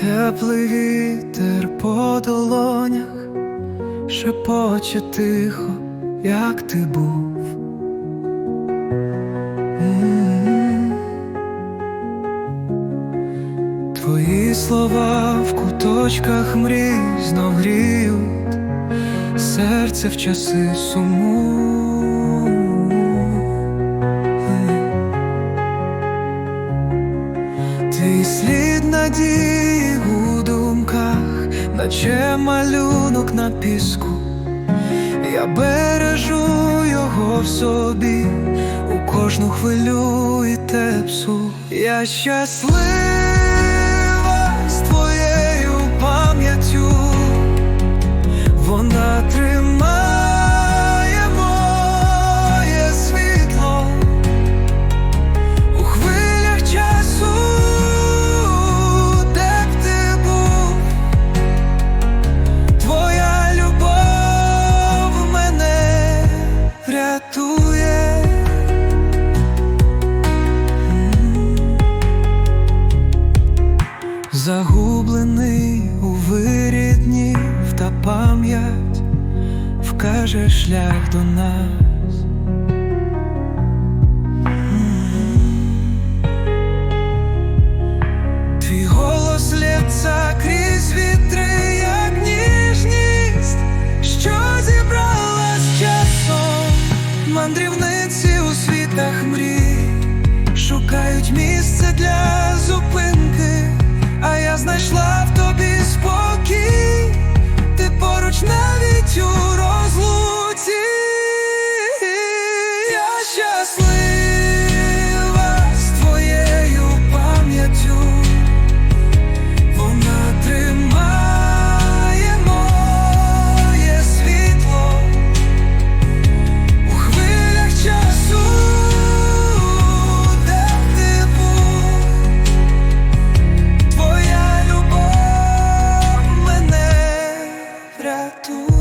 Теплий вітер по долонях шепоче тихо, як ти був. М. Твої слова в куточках мрій знов гріють серце в часи суму. Твій слід надії у думках, наче малюнок на піску. Я бережу його в собі у кожну хвилю і тепсу. Я щаслива рятує. Загублений у вирі днів та пам'ять вкаже шлях до нас. Твій голос лється крізь вітри, Мандрівниці у світах мрій. Шукають місце для to